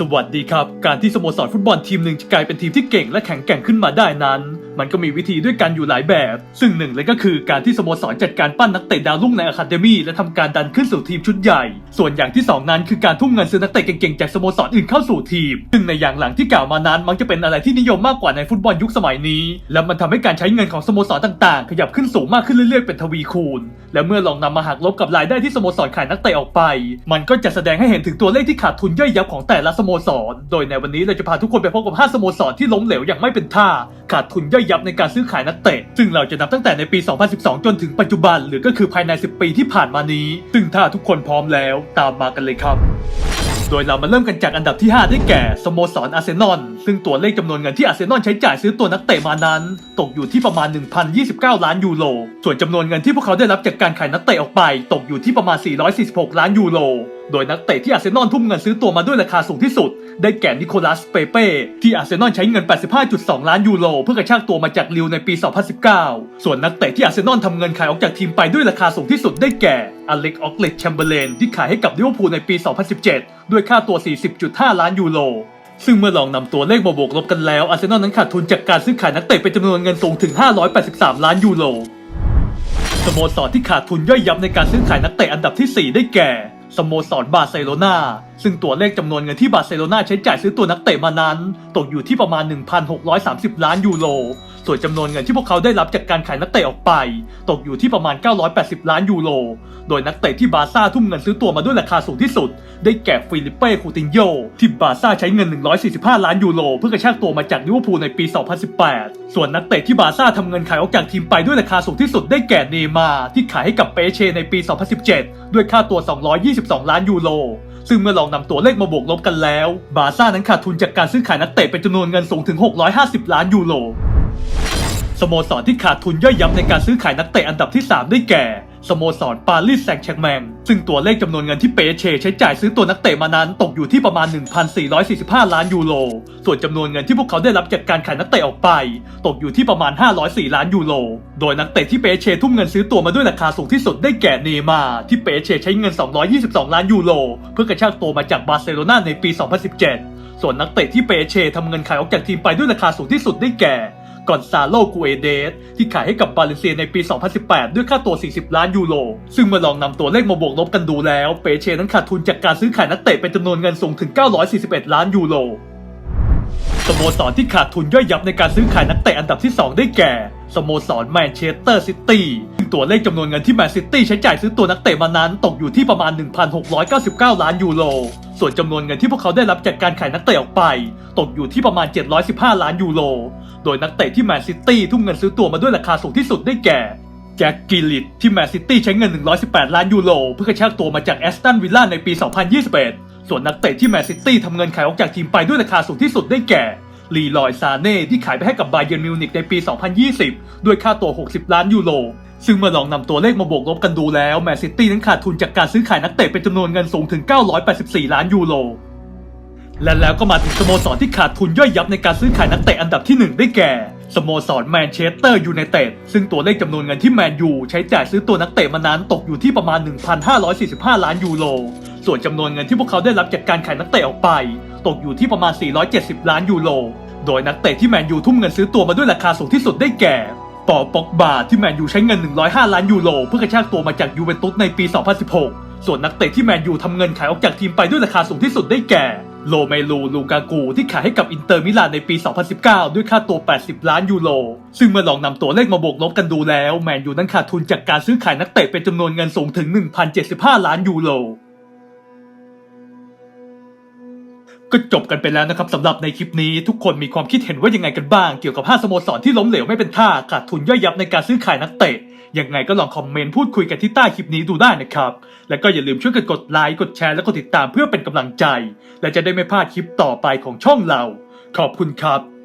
สวัสดีครับ การที่สโมสรฟุตบอลทีมหนึ่งจะกลายเป็นทีมที่เก่งและแข็งแกร่งขึ้นมาได้นั้น มันก็มีวิธีด้วยกันอยู่หลายแบบ ซึ่งหนึ่งเลยก็คือการที่สโมสรจัดการปั้นนักเตะดาวรุ่งในอะคาเดมี่และทำการดันขึ้นสู่ทีมชุดใหญ่ ส่วนอย่างที่สองนั้นคือการทุ่มเงินซื้อนักเตะเก่งๆจากสโมสรอื่นเข้าสู่ทีม ซึ่งในอย่างหลังที่กล่าวมานั้นมักจะเป็นอะไรที่นิยมมากกว่าในฟุตบอลยุคสมัยนี้ และมันทำให้การใช้เงินของสโมสรต่างๆ ขยับขึ้นสูงมากขึ้นเรื่อยๆเป็นทวีคูณ และเมื่อลองนำมาหักลบกับรายได้ที่สโมสรขายนักเตะออกไป มันก็จะแสดงให้เห็นถึงตัวเลขที่ขาดทุนย่อยยับของแต่ละสโมสร โดยในวันนี้เราจะพาทุกคนไปพบกับ 5 สโมสรที่ล้มเหลวอย่างไม่เป็นท่า ขาดทุนย่อยยับในการซื้อขายนักเตะ ซึ่งเราจะนับตั้งแต่ในปี 2012 จนถึงปัจจุบัน หรือก็คือภายใน 10 ปีที่ผ่านมานี้ ซึ่งถ้าทุกคนพร้อมแล้ว ตามมากันเลยครับ โดยเรามาเริ่มกันจากอันดับที่ 5 ได้แก่สโมสรอาร์เซนอลซึ่งตัวเลขจำนวนเงินที่อาร์เซนอลใช้จ่ายซื้อตัวนักเตะมานั้น ตกอยู่ที่ประมาณ 1,029 ล้านยูโร ส่วนจำนวนเงินที่พวกเขาได้รับจากการขายนักเตะออกไป ตกอยู่ที่ประมาณ 446 ล้านยูโร โดยนักเตะที่อาร์เซนอลทุ่มเงินซื้อตัวมาด้วยราคาสูงที่สุด ได้แก่นิโคลัส เปเป้ ที่อาร์เซนอลใช้เงิน 85.2 ล้านยูโรเพื่อกระชากตัวมาจากลิวในปี 2019 ส่วนนักเตะที่อาร์เซนอลทำเงินขายออกจากทีมไปด้วยราคาสูงที่สุดได้แก่อเล็กออกเลตแชมเบอร์เลนที่ขายให้กับลิเวอร์พูลในปี 2017 ด้วยค่าตัว 40.5 ล้านยูโรซึ่งเมื่อลองนำตัวเลขมาบวกลบกันแล้วอาร์เซนอลนั้นขาดทุนจากการซื้อขายนักเตะเป็นจำนวนเงินสูงถึง 583 ล้านยูโรสโมสรที่ขาดทุนย่อยยับในการซื้อขายนักเตะอันดับที่ 4 ได้แก่ สโมสรบาร์เซโลนาซึ่งตัวเลขจำนวนเงินที่บาร์เซโลนาใช้จ่ายซื้อตัวนักเตะมานั้น ตกอยู่ที่ประมาณ 1,630 ล้านยูโร ส่วนจำนวนเงินที่พวกเขาได้รับจากการขายนักเตะออกไป ตกอยู่ที่ประมาณ 980 ล้านยูโร โดยนักเตะที่บาร์ซ่าทุ่มเงินซื้อตัวมาด้วยราคาสูงที่สุด ได้แก่ฟิลิปเป้คูตินโยที่บาร์ซ่าใช้เงิน 145 ล้านยูโรเพื่อกระชากตัวมาจากลิเวอร์พูลในปี 2018 ส่วนนักเตะที่บาร์ซ่าทำเงินขายออกจากทีมไปด้วยราคาสูงที่สุดได้แก่เนย์มาที่ขายให้กับเปเชในปี 2017 ด้วยค่าตัว 222 ล้านยูโรซึ่งเมื่อลองนำตัวเลขมาบวกลบกันแล้ว บาร์ซ่านั้นขาดทุนจากการซื้อขายนักเตะเป็นจำนวนเงินสูงถึง 650 ล้านยูโร สโมสรที่ขาดทุนย่อยยับในการซื้อขายนักเตะอันดับที่ 3 ได้แก่ สโมสรปารีสแซงต์แชร์แมง ซึ่งตัวเลขจำนวนเงินที่เปเชใช้จ่ายซื้อตัวนักเตะมานั้นตกอยู่ที่ประมาณ 1,445 ล้านยูโร ส่วนจำนวนเงินที่พวกเขาได้รับจากการขายนักเตะออกไป ตกอยู่ที่ประมาณ 504 ล้านยูโร โดยนักเตะที่เปเชทุ่มเงินซื้อตัวมาด้วยราคาสูงที่สุดได้แก่เนมาที่เปเชใช้เงิน 222 ล้านยูโรเพื่อกระชากตัวมาจากบาร์เซโลนาในปี 2017 ส่วนนักเตะที่เปเชทำเงินขายออกจากทีมไปด้วยราคาสูงที่สุดได้แก่ กอนซาโลกูเอเดสที่ขายให้กับบาเลเซียในปี 2018 ด้วยค่าตัว 40 ล้านยูโร ซึ่งมื่อลองนำตัวเลขมาบวกลบกันดูแล้ว เปเชนั้นขาดทุนจากการซื้อขายนักเตะเป็นจำนวนเงินสูงถึง 941 ล้านยูโรสโมสรที่ขาดทุนย่อยยับในการซื้อขายนักเตะอันดับที่ 2 ได้แก่ สโมสรแมนเชสเตอร์ซิตี้ซึ่งตัวเลขจำนวนเงินที่แมนซิตี้ใช้จ่ายซื้อตัวนักเตะมานั้นตกอยู่ที่ประมาณ 1,699 ล้านยูโร ส่วนจำนวนเงินที่พวกเขาได้รับจากการขายนักเตะออกไป ตกอยู่ที่ประมาณ 715 ล้านยูโร โดยนักเตะที่แมนซิตี้ทุ่มเงินซื้อตัวมาด้วยราคาสูงที่สุดได้แก่แจ็คกิลิตที่แมนซิตี้ใช้เงิน 118 ล้านยูโรเพื่อกระชากตัวมาจากแอสตันวิลล่าในปี 2021 ส่วนนักเตะที่แมนซิตี้ทำเงินขายออกจากทีมไปด้วยราคาสูงที่สุดได้แก่ลีลอยซาเน่ที่ขายไปให้กับบาเยิร์นมิวนิกในปี 2020 ด้วยค่าตัว 60 ล้านยูโร ซึ่งเมื่อลองนำตัวเลขมาบวกลบกันดูแล้วแมนซิตี้นั้นขาดทุนจากการซื้อขายนักเตะเป็นจำนวนเงินสูงถึง 984 ล้านยูโร และแล้วก็มาถึงสโมสรที่ขาดทุนย่อยยับในการซื้อขายนักเตะอันดับที่ 1 ได้แก่สโมสรแมนเชสเตอร์ยูไนเต็ดซึ่งตัวเลขจำนวนเงินที่แมนยูใช้จ่ายซื้อตัวนักเตะมานั้นตกอยู่ที่ประมาณ 1,545 ล้านยูโร ส่วนจำนวนเงินที่พวกเขาได้รับจากการขายนักเตะออกไป ตกอยู่ที่ประมาณ 470 ล้านยูโร โดยนักเตะที่แมนยูทุ่มเงินซื้อตัวมาด้วยราคาสูงที่สุดได้แก่ ปอปอกบาที่แมนยูใช้เงิน 105 ล้านยูโรเพื่อกระชากตัวมาจากยูเวนตุสในปี 2016 ส่วนนักเตะที่แมนยูทำเงินขายออกจากทีมไปด้วยราคาสูงที่สุดได้แก่โลเมลูลูกากูที่ขายให้กับอินเตอร์มิลานในปี 2019 ด้วยค่าตัว 80 ล้านยูโร ซึ่งเมื่อลองนำตัวเลขมาบวกลบกันดูแล้ว แมนยูนั้นขาดทุนจากการซื้อขายนักเตะเป็นจำนวนเงินสูงถึง 1,075 ล้านยูโร ก็จบกันไปแล้วนะครับสำหรับในคลิปนี้ทุกคนมีความคิดเห็นว่ายังไงกันบ้าง เกี่ยวกับ 5 สโมสรที่ล้มเหลวไม่เป็นท่าขาดทุนย่อยยับในการซื้อขายนักเตะยังไงก็ลองคอมเมนต์พูดคุยกันที่ใต้คลิปนี้ดูได้นะครับ และก็อย่าลืมช่วยกันกดไลค์กดแชร์และกดติดตามเพื่อเป็นกำลังใจ และจะได้ไม่พลาดคลิปต่อไปของช่องเรา ขอบคุณครับ